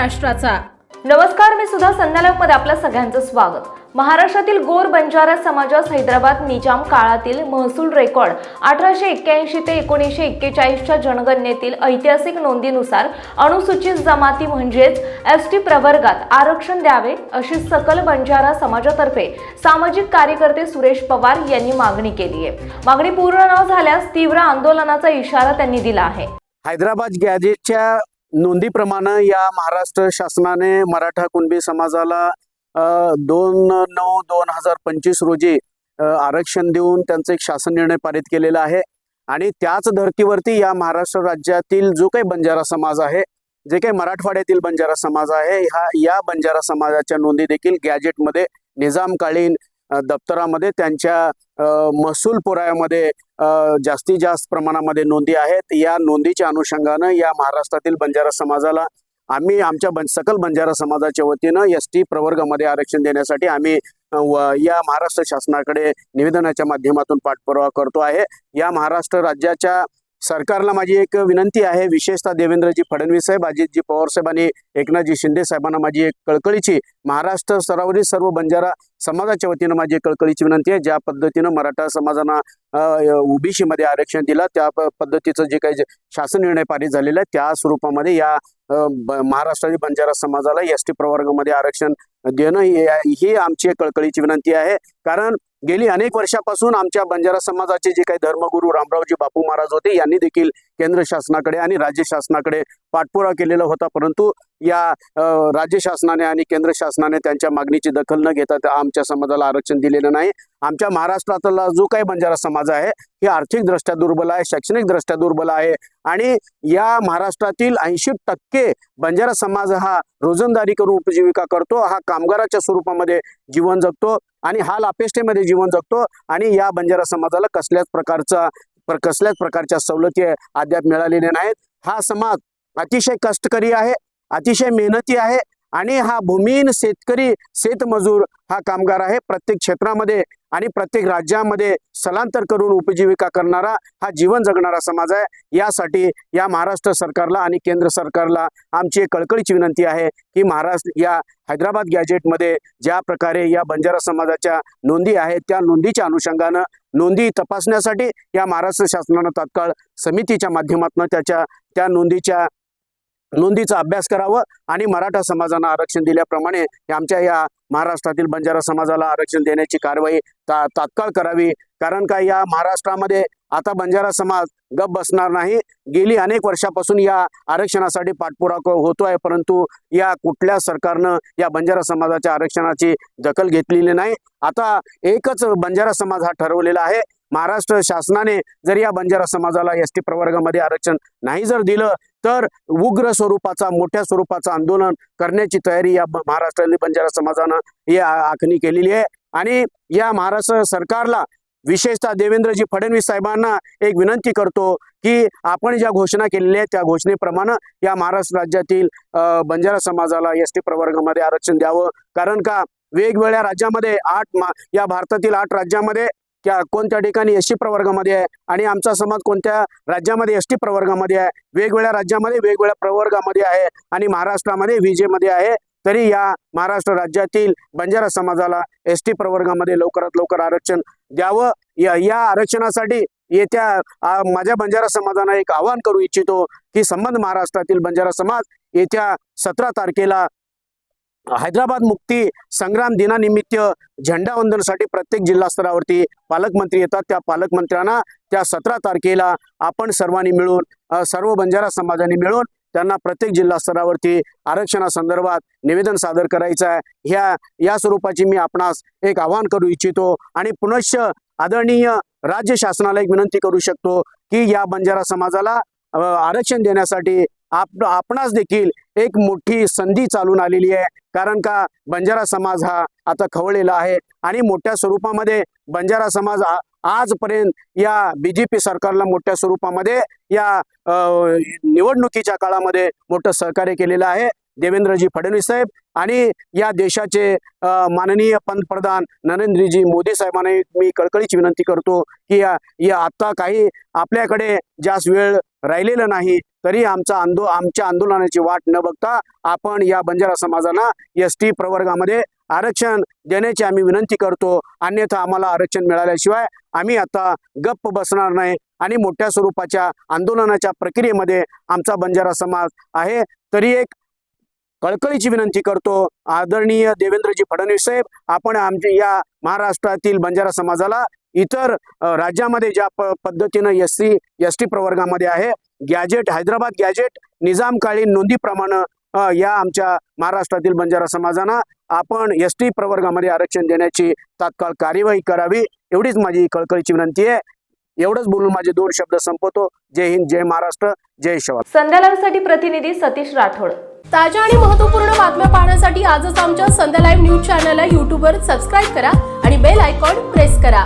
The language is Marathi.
महाराष्ट्राचा. नमस्कार मी सुद्धा संध्यालकमध्ये आपल्या सगळ्यांचं स्वागत. महाराष्ट्रातील गोर बंजारा समाजास हैदराबाद निजाम काळातील महसूल रेकॉर्ड अठराशे एक्क्याऐंशी ते एकोणीसशे एक्केचाळीसच्या जनगणनेतील ऐतिहासिक नोंदीनुसार अनुसूचित जमाती म्हणजेच एस टी प्रवर्गात आरक्षण द्यावे अशी सकल बंजारा समाजातर्फे सामाजिक कार्यकर्ते सुरेश पवार यांनी मागणी केली आहे. मागणी पूर्ण न झाल्यास तीव्र आंदोलनाचा इशारा त्यांनी दिला आहे. हैदराबाद गॅजेटच्या नोंदीप्रमाणे या महाराष्ट्र शासनाने मराठा कुणबी समाजाला दोन नऊ दोन हजार पंचवीस रोजी आरक्षण देऊन त्यांचा एक शासन निर्णय पारित केलेला आहे. आणि त्याच धर्तीवरती या महाराष्ट्र राज्यातील जो काही बंजारा समाज आहे जे काही मराठवाड्यातील बंजारा समाज आहे हा या बंजारा समाजाच्या नोंदी देखील गॅजेटमध्ये निजामकालीन दप्तरामध्ये त्यांच्या महसूल पुरायामध्ये जास्तीत जास्त प्रमाणामध्ये नोंदी आहेत. या नोंदीच्या अनुषंगानं या महाराष्ट्रातील बंजारा समाजाला आम्ही आमच्या बं सकल बंजारा समाजाच्या वतीनं एस टी प्रवर्गामध्ये आरक्षण देण्यासाठी आम्ही या महाराष्ट्र शासनाकडे निवेदनाच्या माध्यमातून पाठपुरावा करतो आहे. या महाराष्ट्र राज्याच्या सरकारला माझी एक विनंती आहे. विशेषतः देवेंद्रजी फडणवीस साहेब अजितजी पवार साहेब आणि एकनाथजी शिंदे साहेबांना माझी एक कळकळीची महाराष्ट्र स्तरावरील सर्व बंजारा समाजाच्या वतीनं माझी एक कळकळीची विनंती आहे. ज्या पद्धतीनं मराठा समाजांना ओबीसी मध्ये आरक्षण दिलं त्या पद्धतीचं जे काही शासन निर्णय पारित झालेला आहे त्या स्वरूपामध्ये या महाराष्ट्रातील बंजारा समाजाला एस टी प्रवर्गामध्ये आरक्षण देणं ही ही आमची एक कळकळीची विनंती आहे. कारण गेली अनेक वर्षापासून आमच्या बंजारा समाजाचे जे काही धर्मगुरू रामरावजी बापू महाराज होते यांनी देखील केंद्र शासनाकडे आणि राज्य शासनाकडे पाठपुरा केलेला होता. परंतु या राज्य शासनाने आणि केंद्र शासनाने त्यांच्या मागणीची दखल न घेता आमच्या समाजाला आरक्षण दिलेलं नाही. आमच्या महाराष्ट्रातला जो काही बंजारा समाज आहे हे आर्थिकदृष्ट्या दुर्बल आहे शैक्षणिकदृष्ट्या दुर्बल आहे आणि या महाराष्ट्रातील ऐंशी टक्के बंजारा समाज हा रोजंदारी करून उपजीविका करतो हा कामगाराच्या स्वरूपामध्ये जीवन जगतो. आणि हा लापेष्टेमध्ये जीवन जगतो आणि या बंजारा समाजाला कसल्याच प्रकारचा कसल्याच प्रकारच्या सवलती अद्याप मिळालेल्या नाहीत. हा समाज अतिशय कष्टकरी आहे अतिशय मेहनती आहे आणि हा भूमिहीन शेतकरी शेतमजूर हा कामगार आहे. प्रत्येक क्षेत्रामध्ये आणि प्रत्येक राज्यामध्ये स्थलांतर करून उपजीविका करणारा हा जीवन जगणारा समाज आहे. यासाठी या महाराष्ट्र सरकारला आणि केंद्र सरकारला आमची एक कळकळीची विनंती आहे की महाराष्ट्र या हैदराबाद गॅजेटमध्ये ज्या प्रकारे या बंजारा समाजाच्या नोंदी आहेत त्या नोंदीच्या अनुषंगानं नोंदी तपासण्यासाठी या महाराष्ट्र शासनानं तात्काळ समितीच्या माध्यमातून त्याच्या त्या नोंदीच्या नोंदीचा अभ्यास करावं आणि मराठा समाजानं आरक्षण दिल्याप्रमाणे आमच्या या महाराष्ट्रातील बंजारा समाजाला आरक्षण देण्याची कारवाई ता तात्काळ करावी. कारण का या महाराष्ट्रामध्ये आता बंजारा समाज गप बसणार नाही. गेली अनेक वर्षापासून या आरक्षणासाठी पाठपुरावा होतो आहे परंतु या कुठल्या सरकारनं या बंजारा समाजाच्या आरक्षणाची दखल घेतलेली नाही. आता एकच बंजारा समाज हा ठरवलेला आहे. महाराष्ट्र शासनाने जर या बंजारा समाजाला एस टी प्रवर्गामध्ये आरक्षण नाही जर दिलं तर उग्र स्वरूपाचा मोठ्या स्वरूपाचा आंदोलन करण्याची तयारी या ब- महाराष्ट्रातील बंजारा समाजानं ही आखणी केलेली आहे. आणि या महाराष्ट्र सरकारला विशेषतः देवेंद्रजी फडणवीस साहेबांना एक विनंती करतो की आपण ज्या घोषणा केलेल्या आहेत त्या घोषणेप्रमाणे या महाराष्ट्र राज्यातील बंजारा समाजाला एस टी प्रवर्गामध्ये आरक्षण द्यावं. कारण का? वेगवेगळ्या राज्यामध्ये आठ या भारतातील आठ राज्यामध्ये त्या कोणत्या ठिकाणी एस टी प्रवर्गामध्ये आहे? आणि आमचा समाज कोणत्या राज्यामध्ये एस टी प्रवर्गामध्ये आहे? वेगवेगळ्या राज्यामध्ये वेगवेगळ्या प्रवर्गामध्ये आहे आणि महाराष्ट्रामध्ये विजेमध्ये आहे. तरी या महाराष्ट्र राज्यातील बंजारा समाजाला एस टी प्रवर्गामध्ये लवकरात लवकर आरक्षण द्यावं. या या आरक्षणासाठी येत्या माझ्या बंजारा समाजानं एक आवाहन करू इच्छितो की संबंध महाराष्ट्रातील बंजारा समाज येत्या सतरा तारखेला हैदराबाद मुक्ती संग्राम दिनानिमित्त झेंडावंदनसाठी प्रत्येक जिल्हा स्तरावरती पालकमंत्री येतात. त्या पालकमंत्र्यांना त्या सतरा तारखेला आपण सर्वांनी मिळून सर्व बंजारा समाजाने मिळून त्यांना प्रत्येक जिल्हा स्तरावरती आरक्षणासंदर्भात निवेदन सादर करायचं आहे. ह्या या स्वरूपाची मी आपणास एक आवाहन करू इच्छितो आणि पुनश्च आदरणीय राज्य शासनाला एक विनंती करू शकतो की या बंजारा समाजाला आरक्षण देण्यासाठी आप आपणास देखील एक मोठी संधी चालून आलेली आहे. कारण का बंजारा समाज हा आता खवळलेला आहे. आणि मोठ्या स्वरूपामध्ये बंजारा समाज आजपर्यंत या बीजेपी सरकारला मोठ्या स्वरूपामध्ये या निवडणुकीच्या काळामध्ये मोठं सहकार्य केलेलं आहे. देवेंद्रजी फडणवीस साहेब आणि या देशाचे माननीय पंतप्रधान नरेंद्रजी मोदी साहेबांना मी कळकळीची विनंती करतो की या या आता काही आपल्याकडे जास्त वेळ राहिलेलं नाही तरी आमचा आंदो आमच्या आंदोलनाची वाट न बघता आपण या बंजारा समाजाला एस टी प्रवर्गामध्ये आरक्षण देण्याची आम्ही विनंती करतो. अन्यथा आम्हाला आरक्षण मिळाल्याशिवाय आम्ही आता गप्प बसणार नाही आणि मोठ्या स्वरूपाच्या आंदोलनाच्या प्रक्रियेमध्ये आमचा बंजारा समाज आहे. तरी एक कळकळीची विनंती करतो. आदरणीय देवेंद्रजी फडणवीस साहेब आपण आमच्या या महाराष्ट्रातील बंजारा समाजाला इतर राज्यामध्ये ज्या प पद्धतीनं एस सी एस टी प्रवर्गामध्ये आहे गॅजेट हैदराबाद गॅजेट निजामकालीन नोंदीप्रमाणे या आमच्या महाराष्ट्रातील बंजारा समाजानं आपण एस टी प्रवर्गामध्ये आरक्षण देण्याची तात्काळ कार्यवाही करावी एवढीच माझी कळकळीची विनंती आहे. एवढंच बोलून माझे दोन शब्द संपवतो. जय हिंद जय महाराष्ट्र जय शिवा संध्या लाईव्हसाठी प्रतिनिधी सतीश राठोड. ताज्या आणि महत्त्वपूर्ण बातम्या पाहण्यासाठी आजच आमच्या संध्या लाईव्ह न्यूज चॅनलला यूट्यूबवर सबस्क्राईब करा आणि बेल आयकॉन प्रेस करा.